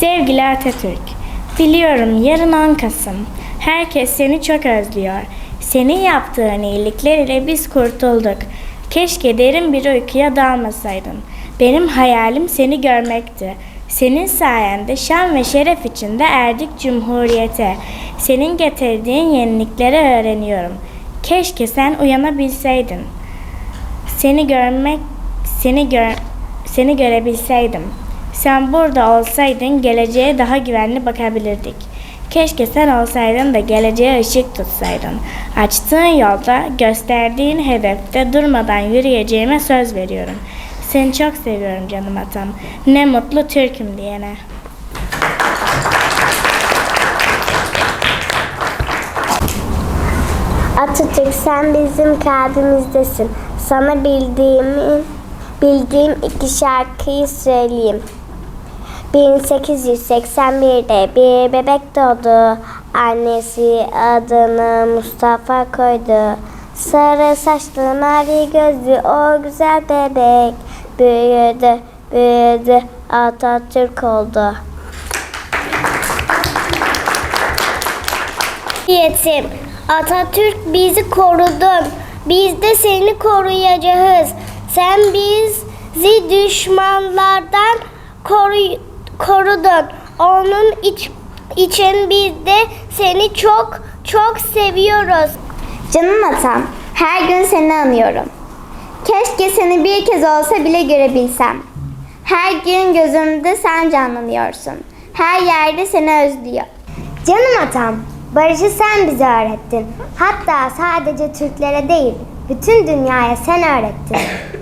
Sevgili Atatürk, biliyorum yarın 10 Kasım. Herkes seni çok özlüyor. Senin yaptığın iyilikler ile biz kurtulduk. Keşke derin bir uykuya dalmasaydın. Benim hayalim seni görmekti. Senin sayende şan ve şeref içinde erdik cumhuriyete. Senin getirdiğin yenilikleri öğreniyorum. Keşke sen uyanabilseydin. Seni görmek, seni gör, seni görebilseydim. Sen burada olsaydın geleceğe daha güvenli bakabilirdik. Keşke sen olsaydın da geleceğe ışık tutsaydın. Açtığın yolda, gösterdiğin hedefte durmadan yürüyeceğime söz veriyorum. Seni çok seviyorum canım atam. Ne mutlu Türk'üm diyene. Atatürk sen bizim kalbimizdesin. Sana bildiğimi, bildiğim iki şarkıyı söyleyeyim. 1881'de bir bebek doğdu. Annesi adını Mustafa koydu. Sarı saçlı mavi gözlü o güzel bebek büyüdü, büyüdü Atatürk oldu. Yetim. Atatürk bizi korudun. Biz de seni koruyacağız. Sen bizi düşmanlardan koru- korudun. Onun iç, için biz de seni çok çok seviyoruz. Canım atam, her gün seni anıyorum. Keşke seni bir kez olsa bile görebilsem. Her gün gözümde sen canlanıyorsun. Her yerde seni özlüyor. Canım atam, barışı sen bize öğrettin. Hatta sadece Türklere değil, bütün dünyaya sen öğrettin.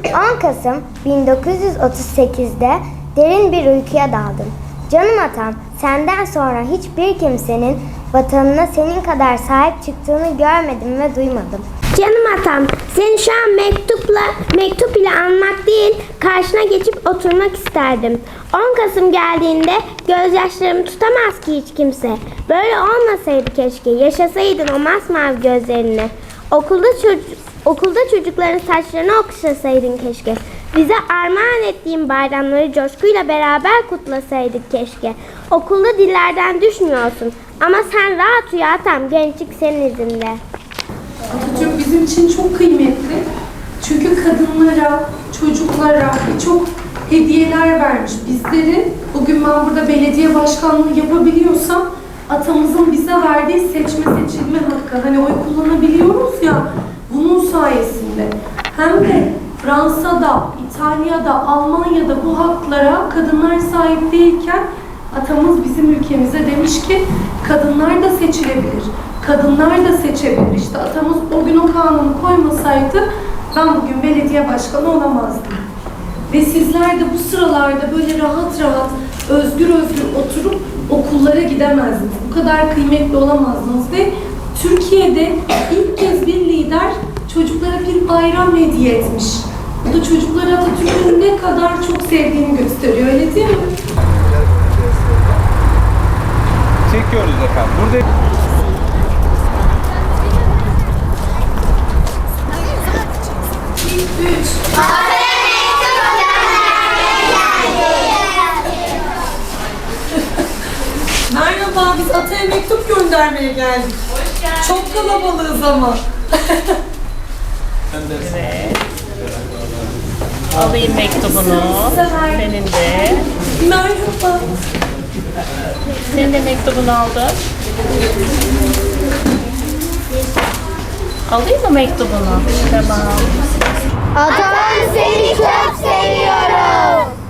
10 Kasım 1938'de derin bir uykuya daldın. Canım atam, senden sonra hiçbir kimsenin vatanına senin kadar sahip çıktığını görmedim ve duymadım. Canım atam, seni şu an mektupla, mektup ile anmak değil, karşına geçip oturmak isterdim. 10 Kasım geldiğinde gözyaşlarımı tutamaz ki hiç kimse. Böyle olmasaydı keşke, yaşasaydın o masmavi gözlerini. Okulda çocuk Okulda çocukların saçlarını okşasaydın keşke. Bize armağan ettiğin bayramları coşkuyla beraber kutlasaydık keşke. Okulda dillerden düşmüyorsun ama sen rahat uyu atam gençlik senin izinde. Atatürk bizim için çok kıymetli. Çünkü kadınlara, çocuklara birçok hediyeler vermiş. Bizleri bugün ben burada belediye başkanlığı yapabiliyorsam atamızın bize verdiği seçme seçilme hakkı. Hani oy kullanabiliyoruz ya bunun sayesinde. Hem de Fransa'da, İtalya'da, Almanya'da bu haklara kadınlar sahip değilken atamız bizim ülkemize demiş ki kadınlar da seçilebilir. Kadınlar da seçebilir. İşte atamız o gün o kanunu koymasaydı ben bugün belediye başkanı olamazdım. Ve sizler de bu sıralarda böyle rahat rahat, özgür özgür oturup okullara gidemezdiniz. Bu kadar kıymetli olamazdınız ve Türkiye'de ilk kez bir lider çocuklara bir bayram hediye etmiş. Bu da çocuklara Atatürk'ün ne kadar çok sevdiğini gösteriyor, öyle değil mi? Çekiyoruz efendim. Burada Merhaba, biz Atay'a mektup göndermeye geldik. Çok kalabalığız ama. Alayım mektubunu. Senin de. Merhaba. Senin de mektubunu aldım. Alayım mı mektubunu? Tamam. Atam seni çok seviyorum.